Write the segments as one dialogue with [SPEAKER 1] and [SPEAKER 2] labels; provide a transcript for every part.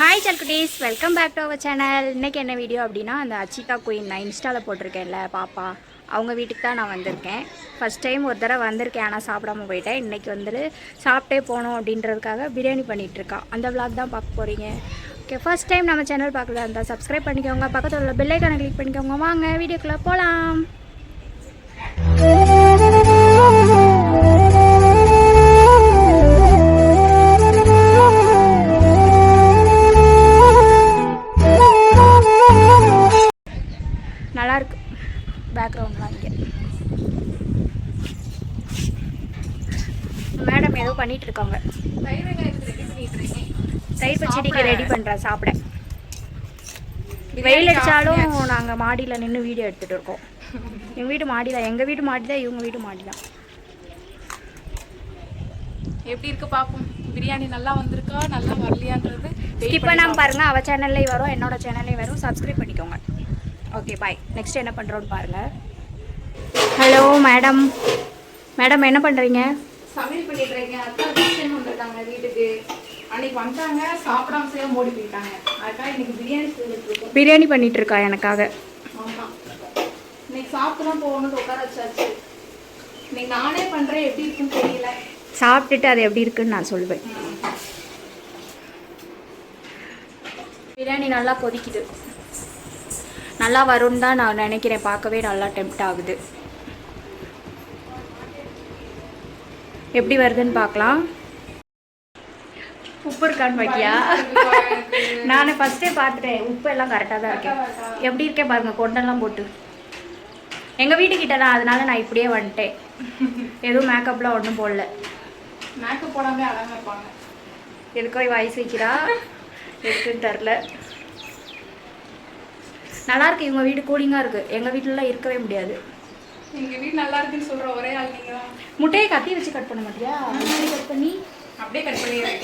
[SPEAKER 1] Hi சல்குட்டீஸ் welcome back to our channel இன்றைக்கி என்ன video அப்படின்னா அந்த அச்சிதா குயின் நான் இன்ஸ்டாவில் போட்டிருக்கேன்ல பாப்பா. அவங்க வீட்டுக்கு தான் நான் வந்திருக்கேன். ஃபஸ்ட் டைம் ஒரு தடவை வந்திருக்கேன் ஆனால் சாப்பிடாம போயிட்டேன். இன்றைக்கி வந்துட்டு சாப்பிட்டே போகணும் அப்படின்றதுக்காக பிரியாணி பண்ணிகிட்டு அந்த விளாக் தான் பார்க்க போகிறீங்க ஓகே ஃபர்ஸ்ட் டைம் நம்ம சேனல் பார்க்கல இருந்தால் சப்ஸ்கிரைப் பண்ணிக்கோங்க. பக்கத்தில் உள்ள பெல்லைக்கான கிளிக் பண்ணிக்கோங்க. வாங்க வீடியோக்குள்ளே போகலாம் ஏதோ பண்ணிட்டு இருக்காங்க தயிர் பச்சடிக்கு ரெடி பண்ணுறேன் சாப்பிட. வெயில் அடித்தாலும் நாங்கள் மாடியில் நின்று வீடியோ எடுத்துகிட்டு இருக்கோம். எங்கள் வீட்டு மாடி தான் எங்கள் வீட்டு மாடி தான் இவங்க வீட்டு மாடி தான்
[SPEAKER 2] எப்படி இருக்கு பாப்போம்? பிரியாணி நல்லா வந்திருக்கா? நல்லா வரலையான்றது
[SPEAKER 1] ஸ்கிப் பண்ணாமல் பாருங்கள் அவள் சேனல்லையும் வரும் என்னோட சேனல்லையும் வரும். சப்ஸ்கிரைப் பண்ணிக்கோங்க. ஓகே பாய் நெக்ஸ்ட் என்ன பண்ணுறோன்னு பாருங்கள் ஹலோ மேடம் மேடம் என்ன பண்ணுறீங்க
[SPEAKER 2] சமையல் பண்ணிட்டு இருக்கேன். அக்கா கிச்சன் வந்திருக்காங்க வீட்டுக்கு. அன்னைக்கு வந்தாங்க சாப்பிடாம செய்ய ஓடி போயிட்டாங்க. அதுக்காக இன்னைக்கு பிரியாணி செஞ்சுட்டு இருக்கோம்.
[SPEAKER 1] பிரியாணி பண்ணிட்டு இருக்கா எனக்காக?
[SPEAKER 2] ஆமா. இன்னைக்கு சாப்பிட்டு தான் போகணும்னு உட்கார வச்சாச்சு. இன்னைக்கு நானே பண்றேன். எப்படி இருக்குன்னு தெரியல.
[SPEAKER 1] சாப்பிட்டுட்டு அது எப்படி இருக்குன்னு நான் சொல்லுவேன் பிரியாணி நல்லா கொதிக்குது. நல்லா வரும்னு தான் நான் நினைக்கிறேன். பார்க்கவே நல்லா டெம்ட் ஆகுது. எப்படி வருதுன்னு பார்க்கலாம். உப்பு இருக்கான்னு பாக்கியா நான் ஃபஸ்ட்டே பார்த்துட்டேன். உப்பு எல்லாம் கரெக்டாக தான் இருக்கேன் எப்படி இருக்கேன் பாருங்க கொண்டெல்லாம் போட்டு. எங்கள் வீட்டுக்கிட்ட தான் அதனால நான் இப்படியே வந்துட்டேன். எதுவும் மேக்கப்லாம் ஒன்றும் போடல.
[SPEAKER 2] மேக்கப் போடாமலே அழகா இருப்பாங்க.
[SPEAKER 1] எதுக்கோ வயசு வைக்கிறா. எதுக்குன்னு தெரில நல்லா இருக்கு இவங்க வீடு கூலிங்காக இருக்கு. எங்கள் வீட்டிலலாம் இருக்கவே முடியாது.
[SPEAKER 2] எங்க வீடு நல்லா இருக்குன்னு சொல்ற ஒரே ஆள் நீங்க. தான்
[SPEAKER 1] முட்டையை கத்தி வச்சு கட் பண்ண மாட்டியா? இப்படி கட் பண்ணி?
[SPEAKER 2] அப்படியே கட் பண்ணிடுறேன்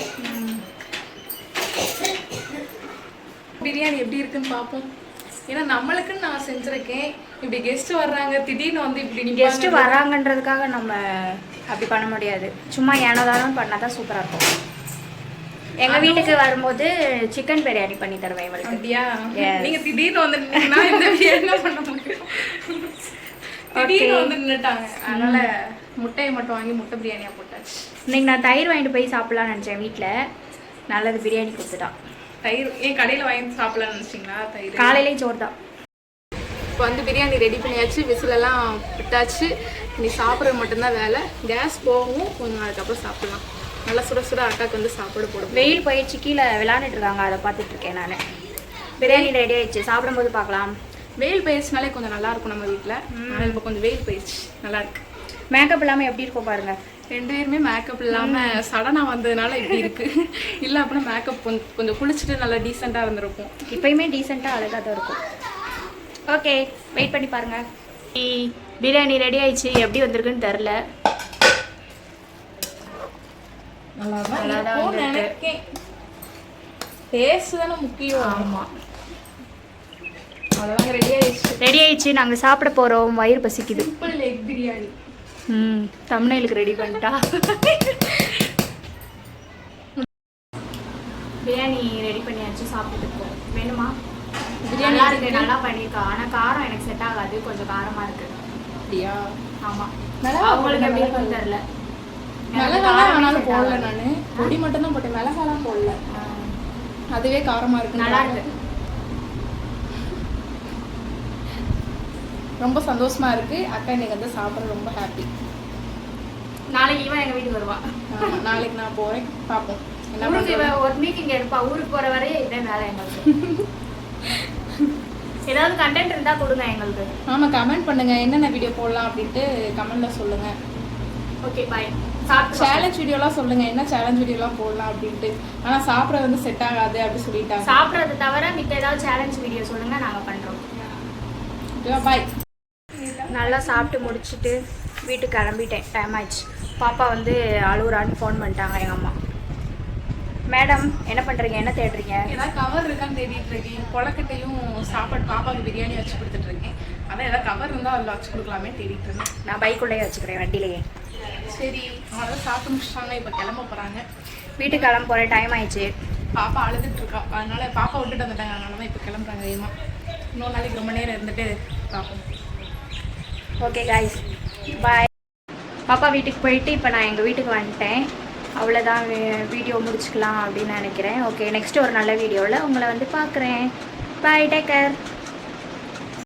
[SPEAKER 2] பிரியாணி எப்படி இருக்குன்னு பார்ப்போம் ஏன்னா நம்மளுக்குன்னு நான் செஞ்சிருக்கேன். இப்படி கெஸ்ட் வர்றாங்க திடீர்னு வந்து இப்படி நிப்பாங்க.
[SPEAKER 1] வராங்கன்றதுக்காக நம்ம அப்படி பண்ண முடியாது. சும்மா ஏனோதானம் பண்ணால் தான் சூப்பராக இருக்கும். எங்கள் வீட்டுக்கு வரும்போது சிக்கன் பிரியாணி பண்ணி தருவேன் இவளுக்கு.
[SPEAKER 2] அப்படியா. நீங்க திடீர்னு வந்து இந்த பிரியாணி என்ன பண்ண முடியும். திடீர்னு வந்து நின்னுட்டாங்க. அதனால முட்டையை மட்டும் வாங்கி முட்டை பிரியாணியா போட்டாச்சு.
[SPEAKER 1] இன்னைக்கு நான் தயிர் வாங்கிட்டு போய் சாப்பிட்லான்னு நினச்சேன் வீட்டில் நல்லது பிரியாணி கொடுத்துட்டான்
[SPEAKER 2] தயிர் ஏன் கடையில வாங்கி சாப்பிடலாம்னு நினைச்சீங்களா தயிர்?
[SPEAKER 1] காலையிலேயும் சோறு தான்
[SPEAKER 2] இப்போ வந்து பிரியாணி ரெடி பண்ணியாச்சு விசிலெல்லாம் விட்டாச்சு. இனி சாப்பிட்றது மட்டும்தான் வேலை. கேஸ் போகும் கொஞ்சம் அதுக்கப்புறம் சாப்பிடலாம். நல்லா சுட சுட அக்காக்கு வந்து சாப்பாடு போடுவோம்
[SPEAKER 1] வெயில் போயிடுச்சு கீழே விளாண்டுட்டு இருக்காங்க அதை பார்த்துட்டு இருக்கேன் நான். பிரியாணி ரெடி ஆயிடுச்சு சாப்பிடும்போது பார்க்கலாம்.
[SPEAKER 2] வெயில் பயிற்சினாலே கொஞ்சம் நல்லா இருக்கும் நம்ம வீட்டில் ஆனால் இப்போ கொஞ்சம் வெயில் பயிற்சி நல்லா இருக்கு.
[SPEAKER 1] மேக்கப் இல்லாமல் எப்படி இருக்கும் பாருங்க.
[SPEAKER 2] ரெண்டு பேருமே மேக்கப் இல்லாமல் சடனாக வந்ததுனால இப்படி இருக்கு. இல்லை அப்படின்னா மேக்கப் கொஞ்சம் கொஞ்சம் குளிச்சுட்டு நல்லா டீசெண்டாக இருந்திருக்கும்
[SPEAKER 1] இப்பயுமே டீசெண்டாக அழகாக தான் இருக்கும். ஓகே வெயிட் பண்ணி பாருங்க. இ- பிரியாணி ரெடி ஆயிடுச்சு. எப்படி வந்திருக்குன்னு தெரில
[SPEAKER 2] நல்லா
[SPEAKER 1] நல்லா தான்
[SPEAKER 2] டேஸ்ட் தானே முக்கியம்.
[SPEAKER 1] ஆமாம்
[SPEAKER 2] அவ்வளோதாங்க ரெடி ஆயிடுச்சு.
[SPEAKER 1] ரெடி ஆயிடுச்சு. நாங்கள் சாப்பிட போகிறோம் வயிறு பசிக்குது.
[SPEAKER 2] எக் பிரியாணி
[SPEAKER 1] ம் தமிழ்நெலுக்கு ரெடி பண்ணிட்டா. பிரியாணி ரெடி பண்ணியாச்சு சாப்பிட்டுட்டு இருக்கோம் வேணுமா?
[SPEAKER 2] பிரியாணி
[SPEAKER 1] இருக்கு நல்லா பண்ணியிருக்கா. ஆனால் காரம் எனக்கு செட் ஆகாது. கொஞ்சம் காரமாக இருக்கு.
[SPEAKER 2] அப்படியா?
[SPEAKER 1] ஆமாம் அவங்களுக்கு எப்படி இருக்குன்னு தெரில
[SPEAKER 2] மிளகாலாம் ஆனாலும் போடல நான். பொடி மட்டும் தான் போட்டேன். மிளகாலாம் போடல. அதுவே காரமா இருக்கு
[SPEAKER 1] நல்லா இருக்கு.
[SPEAKER 2] ரொம்ப சந்தோஷமா இருக்கு. அக்கா இன்னைக்கு வந்து சாப்பிட ரொம்ப ஹாப்பி
[SPEAKER 1] நாளைக்கு இவன் எங்கள் வீட்டுக்கு வருவான்
[SPEAKER 2] நாளைக்கு நான் போறேன். பார்ப்போம் என்ன பண்றோம்
[SPEAKER 1] ஒரு மீட்டிங் எடுப்பா ஊருக்கு போகிற வரையே இதே வேலை எங்களுக்கு. ஏதாவது கண்டென்ட் இருந்தால் கொடுங்க எங்களுக்கு.
[SPEAKER 2] ஆமா கமெண்ட் பண்ணுங்க. என்னென்ன வீடியோ போடலாம் அப்படின்ட்டு கமெண்ட்ல சொல்லுங்க.
[SPEAKER 1] ஓகே பாய்
[SPEAKER 2] சேலஞ்ச் வீடியோலாம் சொல்லுங்க. என்ன சேலஞ்ச் வீடியோலாம் போடலாம் அப்படின்ட்டு. ஆனா சாப்பிட்றது வந்து செட் ஆகாது அப்படி சொல்லிட்டாங்க.
[SPEAKER 1] சாப்பிட்றது தவிர மித்த ஏதாவது சேலஞ்ச் வீடியோ சொல்லுங்க. நாங்கள் பண்ணுறோம்
[SPEAKER 2] பாய்
[SPEAKER 1] நல்லா சாப்பிட்டு முடிச்சுட்டு வீட்டுக்கு கிளம்பிட்டேன். டைம் ஆயிடுச்சு. பாப்பா வந்து அழுகுறான்னு ஃபோன் பண்ணிட்டாங்க எங்கள் அம்மா. மேடம் என்ன பண்ணுறீங்க என்ன தேடுறீங்க?
[SPEAKER 2] ஏதாவது கவர் இருக்கான்னு தேடிட்டு இருக்கேன். கொலக்கட்டையும் சாப்பாடு பாப்பாவுக்கு பிரியாணி வச்சு கொடுத்துட்டு இருக்கேன். அதான் ஏதாவது கவர் இருந்தால் அதில் வச்சு கொடுக்கலாமே தேடிட்டு இருந்தேன்
[SPEAKER 1] நான் பைக்குள்ளேயே வச்சுக்கிறேன் வண்டியிலேயே.
[SPEAKER 2] சரி அவங்க சாப்பிட்டு முடிச்சிட்டாங்க. இப்போ கிளம்ப போகிறாங்க
[SPEAKER 1] வீட்டுக்கு கிளம்ப போகிற டைம் ஆயிடுச்சு.
[SPEAKER 2] பாப்பா அழுதுட்டு இருக்கா. அதனால பாப்பா விட்டுட்டு வந்துட்டாங்க. அதனால தான் இப்போ கிளம்புறாங்க. வேகமா இன்னொரு நாளைக்கு ரொம்ப நேரம் இருந்துட்டு பார்ப்போம்
[SPEAKER 1] ஓகே காய்ஸ் பாய் பாப்பா வீட்டுக்கு போயிட்டு இப்போ நான் எங்கள் வீட்டுக்கு வந்துட்டேன். அவ்வளோதான் வீடியோ முடிச்சுக்கலாம் அப்படின்னு நினைக்கிறேன். ஓகே நெக்ஸ்ட் ஒரு நல்ல வீடியோவில் உங்களை வந்து பார்க்குறேன். பாய் டேக்கர்